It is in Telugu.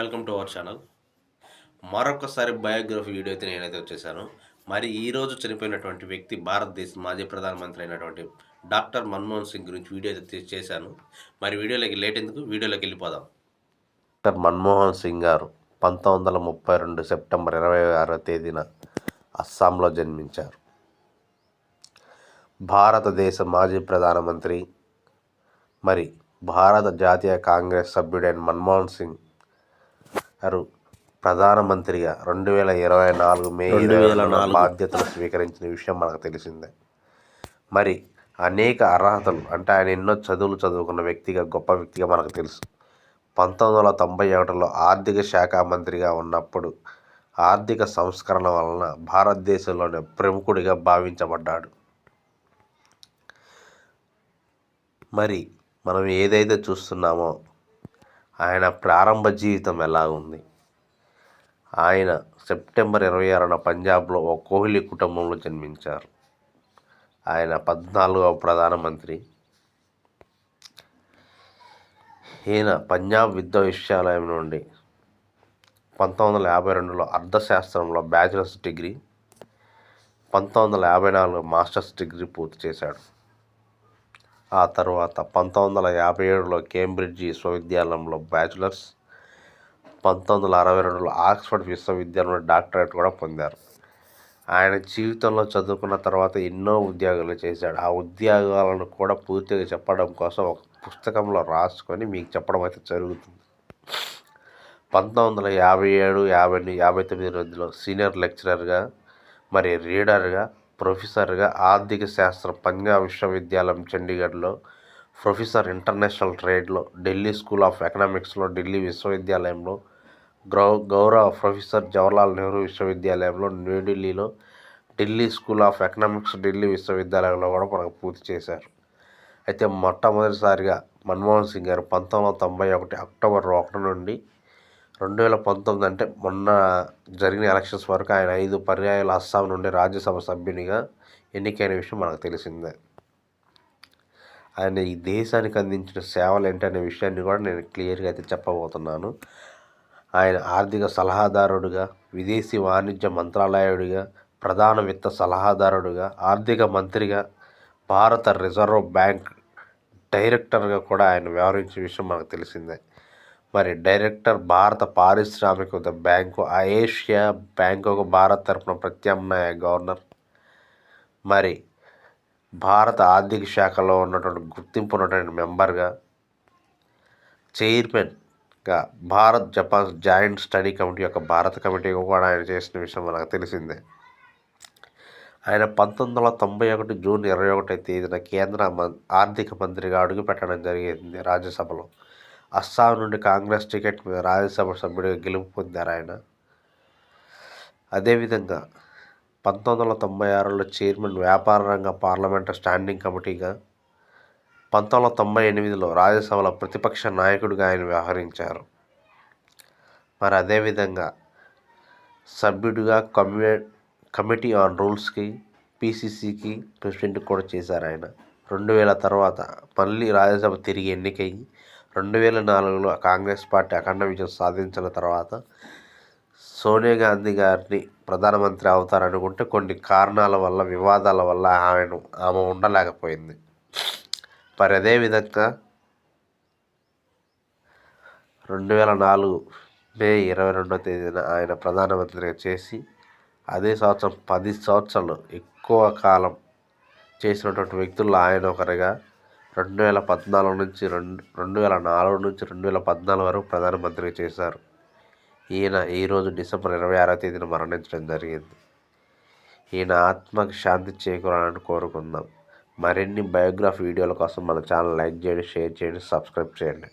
Welcome to our channel. మరొకసారి బయోగ్రఫీ వీడియో అయితే నేనైతే వచ్చేసాను. మరి ఈరోజు చనిపోయినటువంటి వ్యక్తి భారతదేశ మాజీ ప్రధానమంత్రి అయినటువంటి డాక్టర్ మన్మోహన్ సింగ్ గురించి వీడియో అయితే చేశాను. మరి వీడియోలోకి లేట్ ఎందుకు? వీడియోలోకి వెళ్ళిపోదాం. డాక్టర్ మన్మోహన్ సింగ్ గారు పంతొమ్మిది వందల ముప్పై రెండు సెప్టెంబర్ ఇరవై ఆరో తేదీన అస్సాంలో జన్మించారు. భారతదేశ మాజీ ప్రధానమంత్రి మరి భారత జాతీయ కాంగ్రెస్ సభ్యుడైన మన్మోహన్ సింగ్ గారు ప్రధానమంత్రిగా రెండు వేల ఇరవై నాలుగు మే బాధ్యతలు స్వీకరించిన విషయం మనకు తెలిసిందే. మరి అనేక అర్హతలు అంటే ఆయన ఎన్నో చదువులు చదువుకున్న వ్యక్తిగా గొప్ప వ్యక్తిగా మనకు తెలుసు. పంతొమ్మిది వందల తొంభై ఒకటిలో ఆర్థిక శాఖ మంత్రిగా ఉన్నప్పుడు ఆర్థిక సంస్కరణ వలన భారతదేశంలోని ప్రముఖుడిగా భావించబడ్డాడు. మరి మనం ఏదైతే చూస్తున్నామో ఆయన ప్రారంభ జీవితం ఎలా ఉంది ఆయన సెప్టెంబర్ ఇరవై ఆరున పంజాబ్లో ఓ కోహ్లీ కుటుంబంలో జన్మించారు. ఆయన పద్నాలుగవ ప్రధానమంత్రి. ఈయన పంజాబ్ విశ్వవిద్యాలయం నుండి పంతొమ్మిది వందల యాభై రెండులో అర్థశాస్త్రంలో బ్యాచిలర్స్ డిగ్రీ పంతొమ్మిది వందల యాభై నాలుగు మాస్టర్స్ డిగ్రీ పూర్తి చేశాడు. ఆ తర్వాత పంతొమ్మిది వందల యాభై ఏడులో కేంబ్రిడ్జ్ విశ్వవిద్యాలయంలో బ్యాచిలర్స్ పంతొమ్మిది వందల అరవై రెండులో ఆక్స్ఫర్డ్ విశ్వవిద్యాలయంలో డాక్టరేట్ కూడా పొందారు. ఆయన జీవితంలో చదువుకున్న తర్వాత ఎన్నో ఉద్యోగాలు చేశాడు. ఆ ఉద్యోగాలను కూడా పూర్తిగా చెప్పడం కోసం ఒక పుస్తకంలో రాసుకొని మీకు చెప్పడం అయితే జరుగుతుంది. పంతొమ్మిది వందల యాభై ఏడు యాభై యాభై తొమ్మిది రోజుల్లో సీనియర్ లెక్చరర్గా మరి రీడర్గా ప్రొఫెసర్గా ఆర్థిక శాస్త్రం పంజాబ్ విశ్వవిద్యాలయం చండీగఢ్లో ప్రొఫెసర్ ఇంటర్నేషనల్ ట్రేడ్లో ఢిల్లీ స్కూల్ ఆఫ్ ఎకనామిక్స్లో ఢిల్లీ విశ్వవిద్యాలయంలో గ్రౌ గౌరవ ప్రొఫెసర్ జవహర్లాల్ నెహ్రూ విశ్వవిద్యాలయంలో న్యూఢిల్లీలో Delhi school of economics Delhi విశ్వవిద్యాలయంలో కూడా మనకు పూర్తి చేశారు. అయితే మొట్టమొదటిసారిగా మన్మోహన్ సింగ్ గారు పంతొమ్మిది వందల తొంభై ఒకటి అక్టోబర్ ఒకటి నుండి రెండు వేల పంతొమ్మిది అంటే మొన్న జరిగిన ఎలక్షన్స్ వరకు ఆయన ఐదు పర్యాయాలు అస్సాం నుండి రాజ్యసభ సభ్యునిగా ఎన్నికైన విషయం మనకు తెలిసిందే. ఆయన ఈ దేశానికి అందించిన సేవలు ఏంటనే విషయాన్ని కూడా నేను క్లియర్గా అయితే చెప్పబోతున్నాను. ఆయన ఆర్థిక సలహాదారుడుగా విదేశీ వాణిజ్య మంత్రాలయుడిగా ప్రధాన విత్త సలహాదారుడుగా ఆర్థిక మంత్రిగా భారత రిజర్వ్ బ్యాంక్ డైరెక్టర్గా కూడా ఆయన వ్యవహరించిన విషయం మనకు తెలిసిందే. మరి డైరెక్టర్ భారత పారిశ్రామిక బ్యాంకు ఏషియా బ్యాంకుకు భారత్ తరపున ప్రత్యామ్నాయ గవర్నర్. మరి భారత ఆర్థిక శాఖలో ఉన్నటువంటి గుర్తింపు ఉన్నటువంటి మెంబర్గా చైర్మన్గా Bharat Japan joint study committee యొక్క భారత కమిటీ కూడా ఆయన చేసిన విషయం మనకు తెలిసిందే. ఆయన పంతొమ్మిది వందల తొంభై ఒకటి జూన్ ఇరవై ఒకటి తేదీన కేంద్ర మం ఆర్థిక మంత్రిగా అడుగుపెట్టడం జరిగింది రాజ్యసభలో. అస్సాం నుండి కాంగ్రెస్ టికెట్ మీద రాజ్యసభ సభ్యుడిగా గెలుపు పొందారు ఆయన. అదేవిధంగా పంతొమ్మిది వందల తొంభై ఆరులో చైర్మన్ వ్యాపార రంగ పార్లమెంటు స్టాండింగ్ కమిటీగా పంతొమ్మిది వందల తొంభై ఎనిమిదిలో రాజ్యసభలో ప్రతిపక్ష నాయకుడిగా ఆయన వ్యవహరించారు. మరి అదేవిధంగా సభ్యుడిగా కమ్యూ కమిటీ ఆన్ రూల్స్కి పీసీసీకి ప్రెసిడెంట్ కూడా చేశారు ఆయన. రెండు వేల తర్వాత మళ్ళీ రాజ్యసభ తిరిగి ఎన్నికయ్యి రెండు వేల నాలుగులో కాంగ్రెస్ పార్టీ అఖండ విజయం సాధించిన తర్వాత సోనియా గాంధీ గారిని ప్రధానమంత్రి అవుతారనుకుంటే కొన్ని కారణాల వల్ల వివాదాల వల్ల ఆయన ఆమె ఉండలేకపోయింది. మరి అదేవిధంగా రెండు వేల నాలుగు మే ఇరవై రెండో తేదీన ఆయన ప్రధానమంత్రిగా చేసి అదే సంవత్సరం పది సంవత్సరాలు ఎక్కువ కాలం చేసినటువంటి వ్యక్తుల్లో ఆయన ఒకరిగా రెండు వేల పద్నాలుగు నుంచి రెండు రెండు వేల నాలుగు నుంచి రెండు వేల పద్నాలుగు వరకు ప్రధానమంత్రిగా చేశారు. ఈయన ఈరోజు డిసెంబర్ ఇరవై ఆరో తేదీన మరణించడం జరిగింది. ఈయన ఆత్మకి శాంతి చేకూరాలని కోరుకుందాం. మరిన్ని బయోగ్రఫీ వీడియోల కోసం మన ఛానల్ లైక్ చేయండి షేర్ చేయండి సబ్స్క్రైబ్ చేయండి.